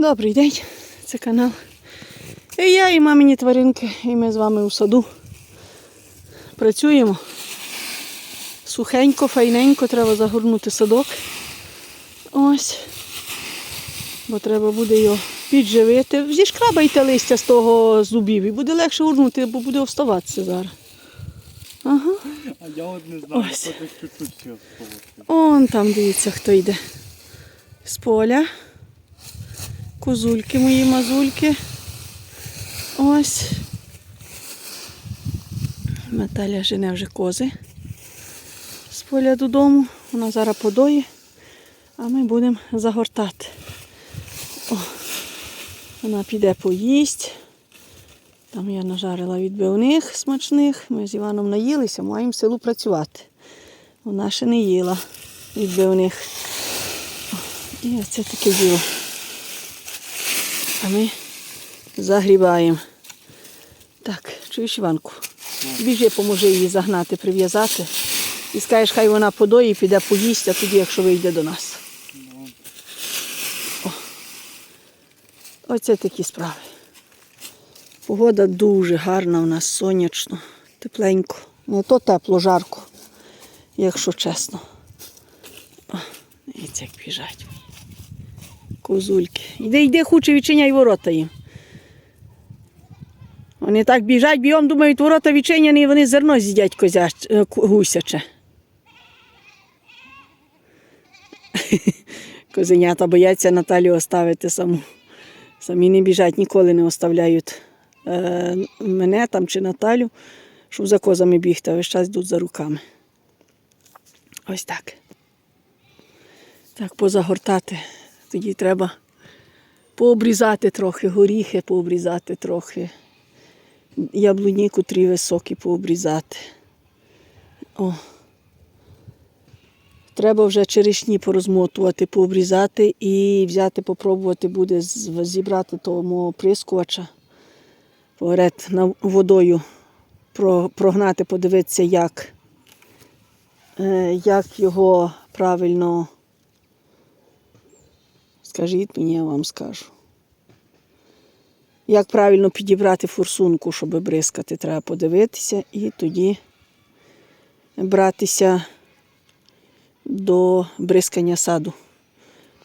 Добрий день, це канал. І я, і мамині тваринки, і ми з вами у саду працюємо. Сухенько, файненько, треба загорнути садок. Ось. Бо треба буде його підживити. Зішкрабайте листя з того зубів і буде легше горнути, бо буде вставатися зараз. Ага. А я от не знаю, Ось. чуть-чуть ще. Он там дивіться, хто йде. З поля. Козульки мої мазульки. Ось. Наталя жене вже кози з поля додому. Вона зараз подоє, а ми будемо загортати. О, вона піде поїсть. Там я нажарила відбивних смачних. Ми з Іваном наїлися, маємо силу працювати. Вона ще не їла відбивних. І оце таке діло. А ми загрібаємо. Так, чуєш Іванку? Біжи, поможи її загнати, прив'язати. І скажеш, хай вона подоїть, піде поїсть, а тоді, якщо вийде до нас. О. Оце такі справи. Погода дуже гарна у нас, сонячно, тепленько. Не то тепло, жарко, якщо чесно. О, дивіться, як біжать. Козульки. Йди, йди, хуче відчиняй ворота їм. Вони так біжать, бігом думають, ворота відчиняні, і вони зерно з'їдять е, гусяче. Козенята бояться Наталю оставити саму. Самі не біжать, ніколи не оставляють е, мене там чи Наталю, щоб за козами бігти, а весь час йдуть за руками. Ось так. Так, позагортати. Тоді треба пообрізати трохи, горіхи пообрізати трохи, яблуні, котрі високі пообрізати. О. Треба вже черешні порозмотувати, пообрізати і взяти, попробувати буде зібрати того мого прискувача. Поряд на водою прогнати, подивитися, як, е, як його правильно. Скажіть мені, я вам скажу. Як правильно підібрати форсунку, щоб бризкати, треба подивитися і тоді братися до бризкання саду.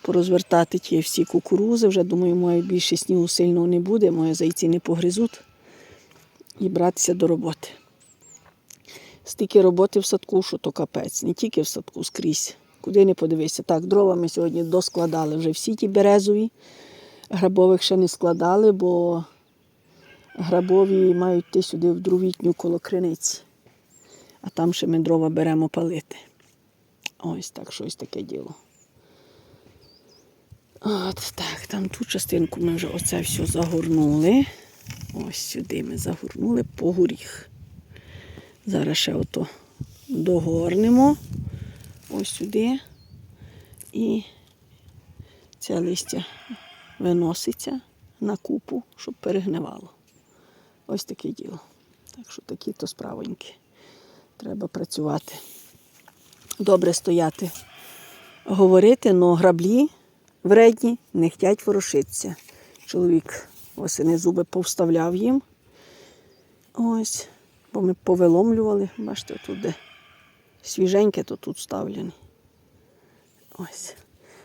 Порозвертати ті всі кукурузи. Вже думаю, моє більше снігу сильного не буде, мої зайці не погризуть. І братися до роботи. Стільки роботи в садку, що то капець, не тільки в садку скрізь. Куди не подивися. Так, дрова ми сьогодні доскладали вже всі ті березові. Грабових ще не складали, бо грабові мають йти сюди в дровітню коло криниці. А там ще ми дрова беремо палити. Ось так, щось таке діло. От так, там ту частинку ми вже оце все загорнули. Ось сюди ми загорнули по горіх. Зараз ще ото догорнемо. Ось сюди. І це листя виноситься на купу, щоб перегнивало. Ось таке діло. Так що такі то справоньки. Треба працювати. Добре стояти, говорити, але граблі вредні не хочуть ворушитися. Чоловік восени зуби повставляв їм. Ось, бо ми повиломлювали. Бачите, тут де свіженьке, то тут ставлене. Ось.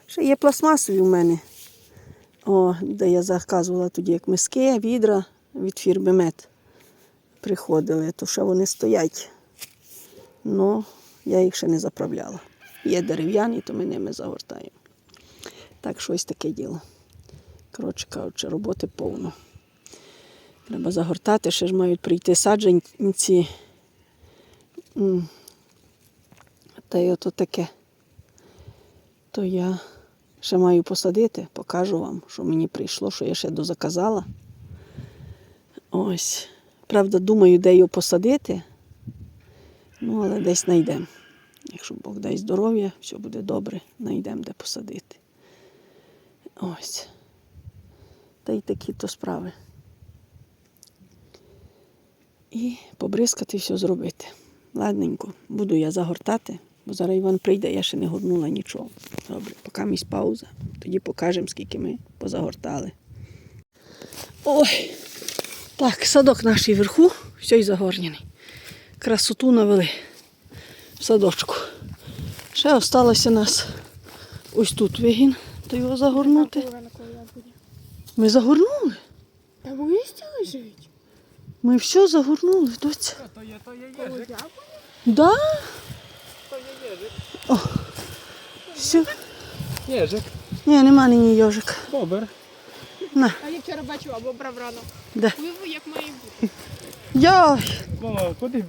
Ще є пластмасові в мене. О, де я заказувала тоді як миски, відра від фірми Мед. Приходили, то ще вони стоять. Ну, я їх ще не заправляла. Є дерев'яні, то ми ними загортаємо. Так, щось таке діло. Коротше кажучи, роботи повно. Треба загортати, ще ж мають прийти саджанці. Та й ото таке. То я ще маю посадити, покажу вам, що мені прийшло, що я ще дозаказала. Ось. Правда, думаю, де його посадити. Ну, але десь знайдемо. Якщо Бог дасть здоров'я, все буде добре, знайдемо де посадити. Ось. Та й такі то справи. І побризкати все зробити. Ладненько, буду я загортати, бо зараз Іван прийде, я ще не горнула нічого. Добре, поки місь пауза. Тоді покажемо, скільки ми позагортали. Ой, так, садок наш вверху, все й загорнений. Красоту навели в садочку. Ще осталося нас ось тут вигін, то його загорнути. Ми загорнули. Та в листі лежить. Ми все загорнули, доця. То є, то є Коли Да? То є єжик. Все. Єжик. Ні, нема нині йожика. Бобер. На, А я вчора бачила, або брав рано. де? Пливу, як має бути. Йой! Мама, ходи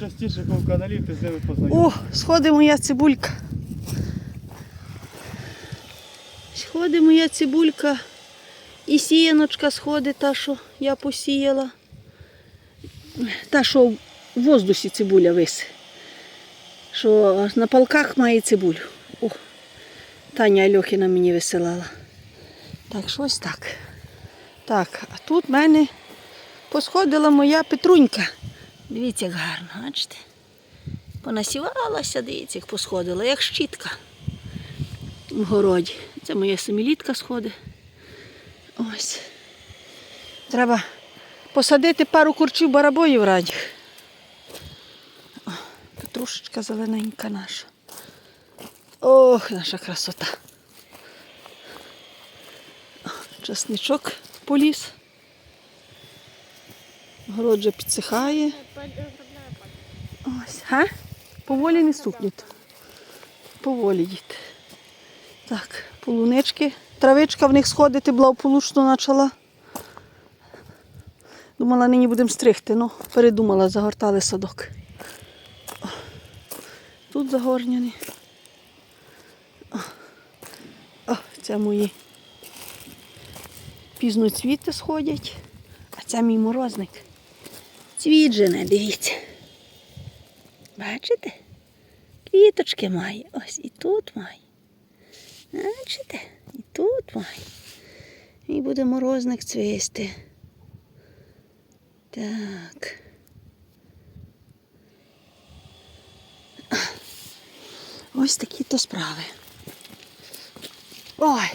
частіше по каналів, ти з ними познайомишся. О, сходить моя цибулька. Сходить моя цибулька. І сіяночка сходить, та, що я посіяла. Та, що в воздусі цибуля висе. Що на палках має цибулю. О, Таня Альохіна мені висилала. Так, щось так. Так, а тут в мене посходила моя Петрунька. Дивіться, як гарно, бачите? Понасівалася, дивіться, як посходила, як щітка в городі. Це моя семилітка сходить. Ось. Треба посадити пару курчів барабоїв ранніх. Петрушечка зелененька наша. Ох, наша красота. Часничок поліз. Город вже підсихає. Ось, га? Поволі не стукнуть. Поволі діти. Так, полунички. Травичка в них сходити благополучно почала. Думала, нині будемо стригти, ну передумала, загортали садок. Тут загорняні. О, це мої пізноцвіти сходять, а це мій морозник. Цвіт жене, дивіться. Бачите? Квіточки має. Ось і тут має. Бачите? І тут має. І буде морозник цвісти. Так. Ось такі то справи. Ой.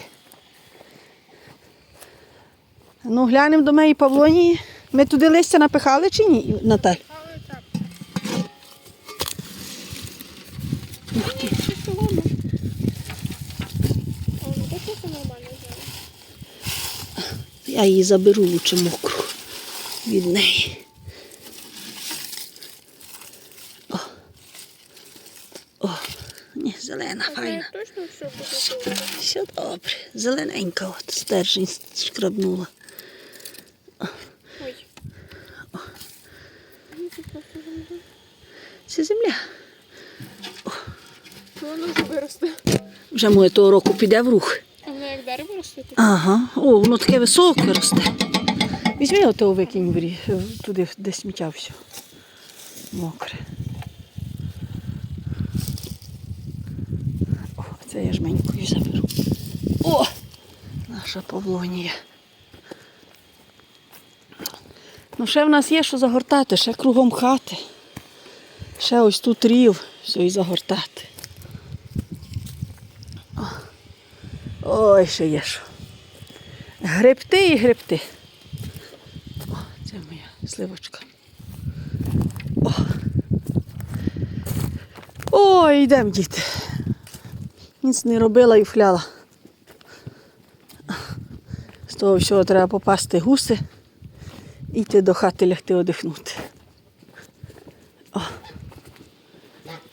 Ну, глянемо до моєї Павлонії. Ми туди листя напихали чи ні, Наталь? Ух ти. Я її заберу лучше мокру від неї. О. О, ні, зелена, файна. точно все добре? Все добре. Зелененька от стержень шкрабнула. Ой. Це земля. Ну, воно вже виросте. Вже моє того року піде в рух. А воно як дерево росте? Ага. О, воно таке високе росте. Візьми ото викинь туди, де сміття все. Мокре. Це я жменькою заберу. О! Наша Павлонія. Ну, ще в нас є що загортати, ще кругом хати. Ще ось тут рів, все і загортати. Ой, ще є що. Гребти і гребти. О, це моя сливочка. О. Ой, йдемо, діти. Ніц не робила і вхляла. З того всього треба попасти гуси і йти до хати лягти одихнути. О.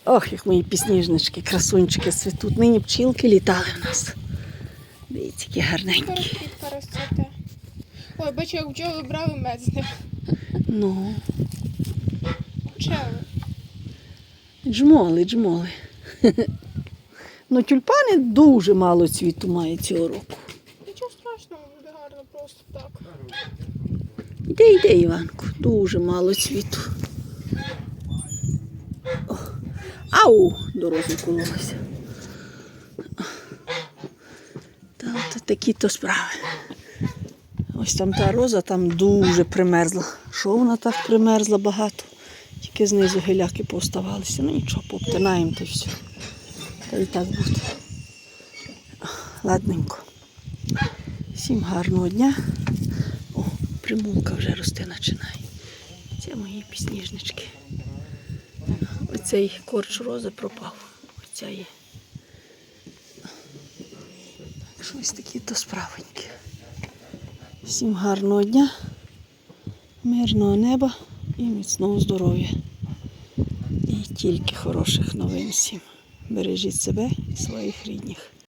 Ох, як мої пісніжнички, красунчики цвітуть. Нині пчілки літали в нас. Дивіться, які гарненькі. Ой, бачу, як бджоли брали мед з них. Ну, Пчели. джмоли, джмоли. Ну, тюльпани дуже мало цвіту мають цього року. Нічого страшного, буде гарно просто так. Іди, йди, Іванку, дуже мало цвіту. О, Ау, дорозу кололася. Та от такі то справи. Ось там та роза там дуже примерзла. Що вона так примерзла багато? Тільки знизу геляки повставалися. Ну нічого, пообтинаємо то й все. І так буде. ладненько. Всім гарного дня. О, примулка вже рости починає. Це мої пісніжнички. Оцей корч рози пропав. Оця є. Так що ось такі то справенькі. Всім гарного дня, мирного неба і міцного здоров'я. І тільки хороших новин всім. Бережіть себе і своїх рідних.